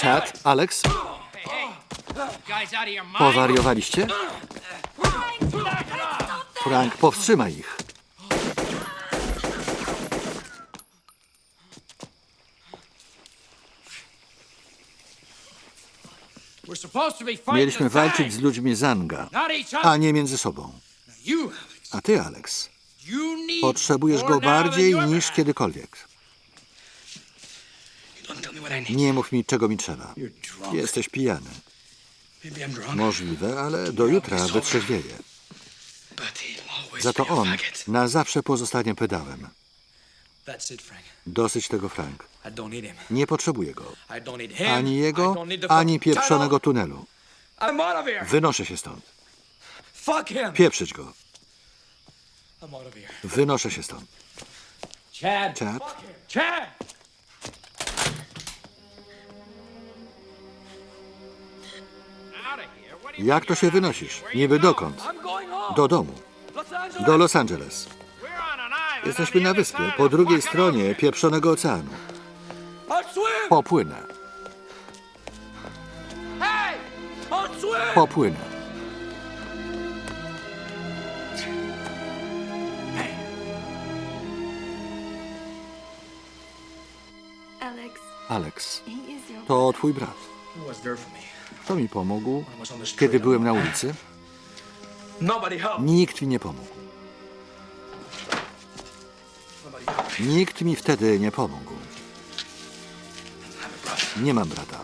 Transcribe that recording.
Chad, Alex, powariowaliście? Frank, powstrzymaj ich. Mieliśmy walczyć z ludźmi Zanga, a nie między sobą. A ty, Alex, potrzebujesz go bardziej niż kiedykolwiek. Nie mów mi, czego mi trzeba. Jesteś pijany. Możliwe, ale do jutra wytrzeźwieje. Za to on na zawsze pozostanie pedałem. Dosyć tego, Frank. Nie potrzebuję go. Ani jego, ani pieprzonego tunelu. Wynoszę się stąd. Pieprzyć go. Wynoszę się stąd. Chad, Chad, jak to się wynosisz? Niby dokąd? Do domu. Do Los Angeles. Jesteśmy na wyspie, po drugiej stronie pieprzonego oceanu. Popłynę. Popłynę. Alex, to twój brat. To mi pomógł, kiedy byłem na ulicy. Nikt mi nie pomógł. Nikt mi wtedy nie pomógł. Nie mam brata.